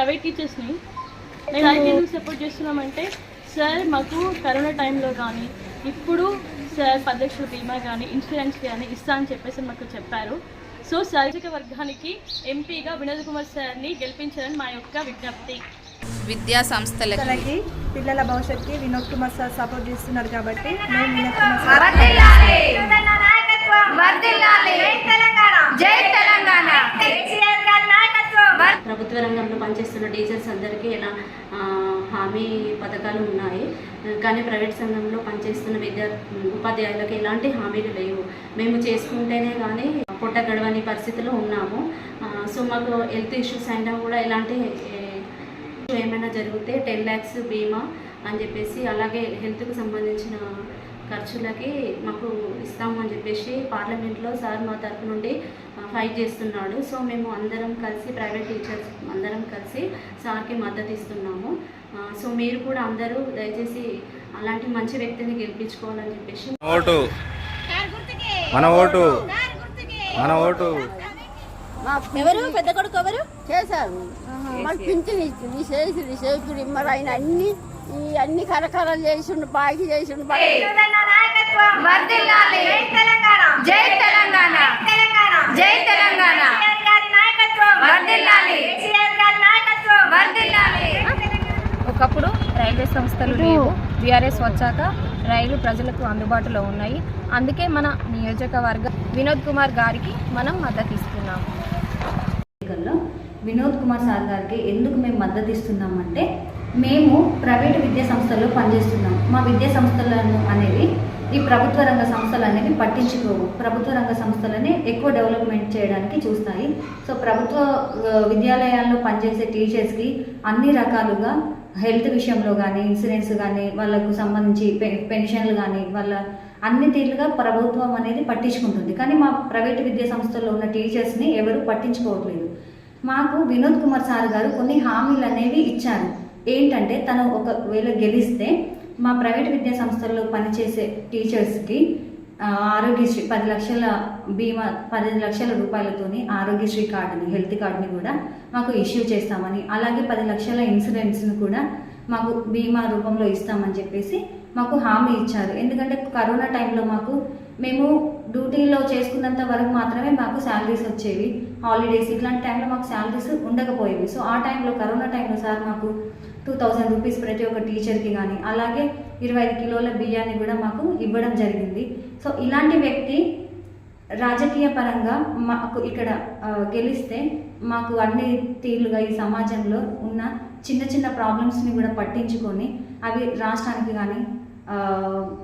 Private టీచర్స్ని నేను ఎందుకు సపోర్ట్ చేస్తున్నామంటే సార్ మాకు కరోనా టైంలో కానీ ఇప్పుడు సార్ పది లక్షల బీమా కానీ ఇన్సూరెన్స్ కానీ ఇస్తా అని చెప్పేసి మాకు చెప్పారు. సో సార్జిక వర్గానికి ఎంపీగా వినోద్ కుమార్ సార్ని గెలిపించాలని మా యొక్క విజ్ఞప్తి. విద్యా సంస్థలకి. పిల్లల భవిష్యత్తుకి వినోద్ కుమార్ సార్ సపోర్ట్ చేస్తున్నారు కాబట్టి మేము వినోద్ కుమార్ సార్ జై తెలంగాణ. ప్రభుత్వ రంగంలో పనిచేస్తున్న టీచర్స్ అందరికీ ఎలా హామీ పథకాలు ఉన్నాయి. కానీ ప్రైవేట్ సంఘంలో పనిచేస్తున్న విద్యా ఉపాధ్యాయులకు ఎలాంటి హామీలు లేవు. మేము చేసుకుంటేనే కానీ పొట్ట గడవని పరిస్థితిలో ఉన్నాము. సో మాకు హెల్త్ ఇష్యూస్ అయినా కూడా ఎలాంటి ఏమైనా జరిగితే టెన్ ల్యాక్స్ బీమా అని చెప్పేసి అలాగే హెల్త్కి సంబంధించిన ఖర్చులకి మాకు ఇస్తాము అని చెప్పేసి పార్లమెంట్లో సార్ మా తరపు నుండి ఫైట్ చేస్తున్నాడు. సో మేము అందరం కలిసి ప్రైవేట్ టీచర్స్ అందరం కలిసి సార్కి మద్దతు ఇస్తున్నాము. సో మీరు కూడా అందరూ దయచేసి అలాంటి మంచి వ్యక్తిని గెలిపించుకోవాలని చెప్పేసి ఓటు. మన ఓటు. మన ఓటు. ఎవరు? పెద్ద కొడుకు ఎవరు? చేశారు మరి పింఛన్ ఇచ్చింది. చేసింది చేతుడు మరి ఆయన అన్ని ఈ అన్ని కరకరాలు చేసిండు బాకి చేసిండు జై తెలంగాణ. జై తెలంగాణ. ఒకప్పుడు రైల్వే సంస్థలు లేవు. బీఆర్ఎస్ వచ్చాక రైలు ప్రజలకు అందుబాటులో ఉన్నాయి. అందుకే మన నియోజకవర్గ వినోద్ కుమార్ గారికి మనం మద్దతు ఇస్తున్నాము వినోద్ కుమార్ సార్ గారికి ఎందుకు మేము మద్దతు ఇస్తున్నామంటే మేము ప్రైవేట్ విద్యా సంస్థల్లో పనిచేస్తున్నాం. మా విద్యా సంస్థలను అనేవి ఈ ప్రభుత్వ రంగ సంస్థలు అనేవి పట్టించుకోవు. ప్రభుత్వ రంగ సంస్థలనే ఎక్కువ డెవలప్మెంట్ చేయడానికి చూస్తాయి. సో ప్రభుత్వ విద్యాలయాల్లో పనిచేసే టీచర్స్కి అన్ని రకాలుగా హెల్త్ విషయంలో కానీ ఇన్సూరెన్స్ కానీ వాళ్ళకు సంబంధించి పె- పెన్షన్లు కానీ వాళ్ళ అన్ని తీరుగా ప్రభుత్వం అనేది పట్టించుకుంటుంది. కానీ మా ప్రైవేట్ విద్యా సంస్థల్లో ఉన్న టీచర్స్ని ఎవరు పట్టించుకోవట్లేదు. మాకు వినోద్ కుమార్ సార్ గారు కొన్ని హామీలు అనేవి ఇచ్చారు. ఏంటంటే తను ఒకవేళ గెలిస్తే మా ప్రైవేట్ విద్యా సంస్థల్లో పనిచేసే టీచర్స్కి ఆరోగ్యశ్రీ పది లక్షల బీమా పది లక్షల రూపాయలతోని ఆరోగ్యశ్రీ కార్డుని హెల్త్ కార్డుని కూడా మాకు ఇష్యూ చేస్తామని అలాగే పది లక్షల ఇన్సూరెన్స్ను కూడా మాకు బీమా రూపంలో ఇస్తామని చెప్పేసి మాకు హామీ ఇచ్చారు. ఎందుకంటే కరోనా టైంలో మాకు మేము డ్యూటీలో చేసుకున్నంత వరకు మాత్రమే మాకు శాలరీస్ వచ్చేవి. హాలిడేస్ ఇట్లాంటి టైంలో మాకు శాలరీస్ ఉండకపోయేవి. సో ఆ టైంలో కరోనా టైంలో సార్ మాకు టూ థౌజండ్ రూపీస్ ప్రతి ఒక్క టీచర్కి కానీ అలాగే ఇరవై ఐదు కిలోల బియ్యాన్ని కూడా మాకు ఇవ్వడం జరిగింది. సో ఇలాంటి వ్యక్తి రాజకీయ పరంగా మాకు ఇక్కడ గెలిస్తే మాకు అన్ని తీరులుగా ఈ సమాజంలో ఉన్న చిన్న చిన్న ప్రాబ్లమ్స్ని కూడా పట్టించుకొని అవి రాష్ట్రానికి కానీ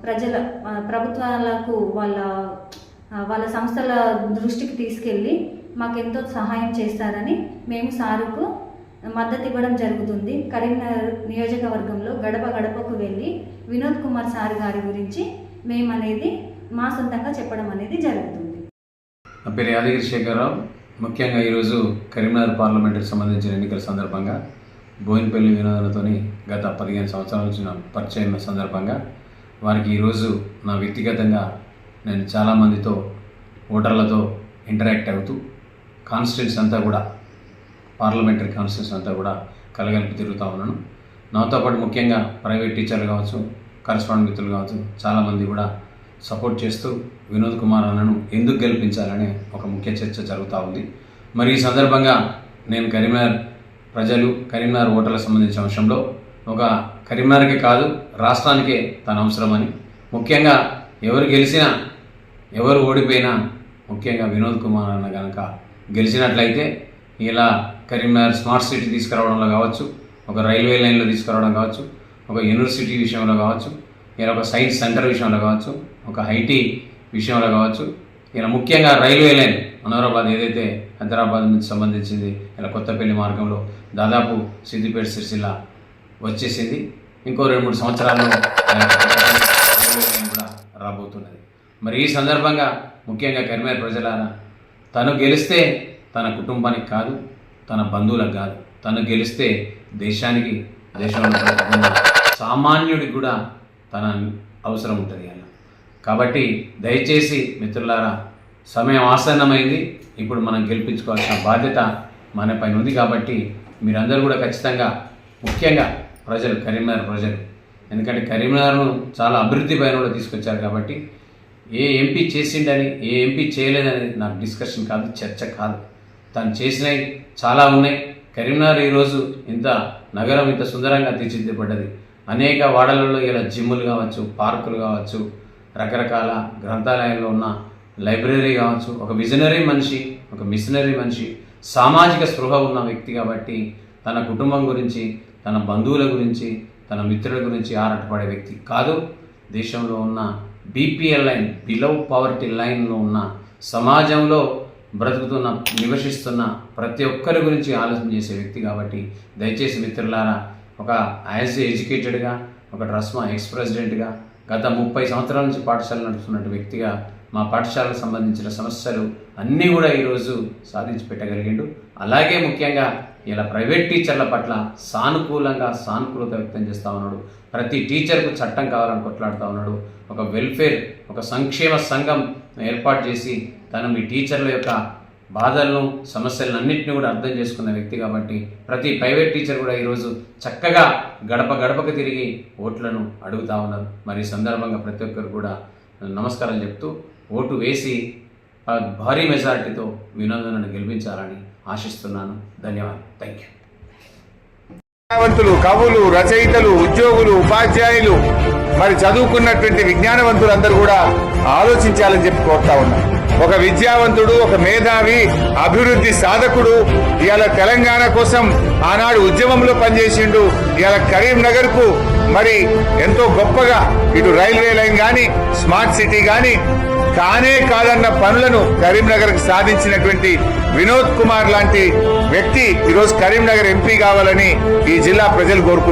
ప్రజల ప్రభుత్వాలకు వాళ్ళ వాళ్ళ సంస్థల దృష్టికి తీసుకెళ్ళి మాకెంతో సహాయం చేస్తారని మేము సారుకు మద్దతు ఇవ్వడం జరుగుతుంది. కరీంనగర్ నియోజకవర్గంలో గడప గడపకు వెళ్ళి వినోద్ కుమార్ సార్ గారి గురించి మేము అనేది మా సొంతంగా చెప్పడం అనేది జరుగుతుంది. నా పేరు యాదగిరి శేఖరరావు ముఖ్యంగా ఈరోజు కరీంనగర్ పార్లమెంటుకి సంబంధించిన ఎన్నికల సందర్భంగా బోయినపల్లి వినోదనతోని గత పదిహేను సంవత్సరాల నుంచి నా పరిచయం సందర్భంగా వారికి ఈరోజు నా వ్యక్తిగతంగా నేను చాలామందితో ఓటర్లతో ఇంటరాక్ట్ అవుతూ కాన్స్టిట్యూన్స్ అంతా కూడా పార్లమెంటరీ కాన్స్టిట్యూన్స్ అంతా కూడా కలగలిపి తిరుగుతూ ఉన్నాను. నాతో పాటు ముఖ్యంగా ప్రైవేట్ టీచర్లు కావచ్చు కరస్పాండ్ మిత్రులు కావచ్చు చాలామంది కూడా సపోర్ట్ చేస్తూ వినోద్ కుమార్ అన్నను ఎందుకు గెలిపించాలనే ఒక ముఖ్య చర్చ జరుగుతూ ఉంది. మరి ఈ సందర్భంగా నేను కరీంనగర్ ప్రజలు కరీంనగర్ ఓటర్లకు సంబంధించిన అంశంలో ఒక కరీంనగర్కే కాదు రాష్ట్రానికే తన అవసరమని ముఖ్యంగా ఎవరు గెలిచినా ఎవరు ఓడిపోయినా ముఖ్యంగా వినోద్ కుమార్ అన్న కనుక గెలిచినట్లయితే ఇలా కరీంనగర్ స్మార్ట్ సిటీ తీసుకురావడంలో కావచ్చు ఒక రైల్వే లైన్లో తీసుకురావడం కావచ్చు ఒక యూనివర్సిటీ విషయంలో కావచ్చు ఈయన ఒక సైన్స్ సెంటర్ విషయంలో కావచ్చు ఒక ఐటీ విషయంలో కావచ్చు ఈయన ముఖ్యంగా రైల్వే లైన్ అనోరాబాద్ ఏదైతే హైదరాబాద్ నుంచి సంబంధించింది ఇలా కొత్తపల్లి మార్గంలో దాదాపు సిద్దిపేట సిరిసిల్ల వచ్చేసింది. ఇంకో రెండు మూడు సంవత్సరాల్లో రైల్వే లైన్ కూడా రాబోతున్నది. మరి ఈ సందర్భంగా ముఖ్యంగా కరిమేర ప్రజలారా తను గెలిస్తే తన కుటుంబానికి కాదు తన బంధువులకు కాదు తను గెలిస్తే దేశానికి దేశంలో సామాన్యుడికి కూడా తన అవసరం ఉంటుంది అలా. కాబట్టి దయచేసి మిత్రులారా సమయం ఆసన్నమైంది. ఇప్పుడు మనం గెలిపించుకోవాల్సిన బాధ్యత మన పైన ఉంది కాబట్టి మీరందరూ కూడా ఖచ్చితంగా ముఖ్యంగా ప్రజలు కరీంనగర్ ప్రజలు. ఎందుకంటే కరీంనగర్ను చాలా అభివృద్ధి పైన కూడా తీసుకొచ్చారు కాబట్టి ఏ ఎంపీ చేసిండని ఏ ఎంపీ చేయలేదని నాకు డిస్కషన్ కాదు చర్చ కాదు. తను చేసినవి చాలా ఉన్నాయి. కరీంనగర్ ఈరోజు ఇంత నగరం ఇంత సుందరంగా తీర్చిదిద్దబడ్డది. అనేక వాడలలో ఇలా జిమ్ములు కావచ్చు పార్కులు కావచ్చు రకరకాల గ్రంథాలయంలో ఉన్న లైబ్రరీ కావచ్చు. ఒక విజనరీ మనిషి ఒక మిషనరీ మనిషి సామాజిక స్పృహ ఉన్న వ్యక్తి కాబట్టి తన కుటుంబం గురించి తన బంధువుల గురించి తన మిత్రుల గురించి ఆరాటపడే వ్యక్తి కాదు. దేశంలో ఉన్న బీపీఎల్ లైన్ బిలో పవర్టీ లైన్లో ఉన్న సమాజంలో బ్రతుకుతున్న నివసిస్తున్న ప్రతి ఒక్కరి గురించి ఆలోచన చేసే వ్యక్తి కాబట్టి దయచేసి మిత్రులారా ఒక యాజ్ ఎడ్యుకేటెడ్గా ఒక ట్రస్మా ఎక్స్ ప్రెసిడెంట్గా గత ముప్పై సంవత్సరాల నుంచి పాఠశాల నడుపుతున్న వ్యక్తిగా మా పాఠశాలకు సంబంధించిన సమస్యలు అన్నీ కూడా ఈరోజు సాధించి పెట్టగలిగిండు. అలాగే ముఖ్యంగా ఇలా ప్రైవేట్ టీచర్ల పట్ల సానుకూలంగా సానుకూలత వ్యక్తం చేస్తూ ఉన్నాడు. ప్రతి టీచర్కు చట్టం కావాలని కొట్లాడుతూ ఉన్నాడు. ఒక వెల్ఫేర్ ఒక సంక్షేమ సంఘం ఏర్పాటు చేసి తను మీ టీచర్ల యొక్క బాధలను సమస్యలను అన్నింటినీ కూడా అర్థం చేసుకున్న వ్యక్తి కాబట్టి ప్రతి ప్రైవేట్ టీచర్ కూడా ఈరోజు చక్కగా గడప గడపకు తిరిగి ఓట్లను అడుగుతా ఉన్నారు. మరి సందర్భంగా ప్రతి ఒక్కరు కూడా నమస్కారం చెప్తూ ఓటు వేసి భారీ మెజారిటీతో వినోదనను గెలిపించాలని ఆశిస్తున్నాను. ధన్యవాదాలు. Thank you. విజ్ఞానవంతులు కవులు రచయితలు ఉద్యోగులు ఉపాధ్యాయులు మరి చదువుకున్నటువంటి విజ్ఞానవంతులందరూ కూడా ఆలోచించాలని చెప్పి కోరుతా ఉన్నారు ఒక విద్యావంతుడు ఒక మేధావి అభివృద్ధి సాధకుడు ఇవాళ తెలంగాణ కోసం ఆనాడు ఉద్యమంలో పనిచేసిండు. ఇవాళ కరీంనగర్కు మరి ఎంతో గొప్పగా ఇటు రైల్వే లైన్ గాని స్మార్ట్ సిటీ గాని కానే కాదన్న పనులను కరీంనగర్ సాధించినటువంటి వినోద్ కుమార్ లాంటి వ్యక్తి ఈరోజు కరీంనగర్ ఎంపీ కావాలని ఈ జిల్లా ప్రజలు కోరుకుంటున్నారు.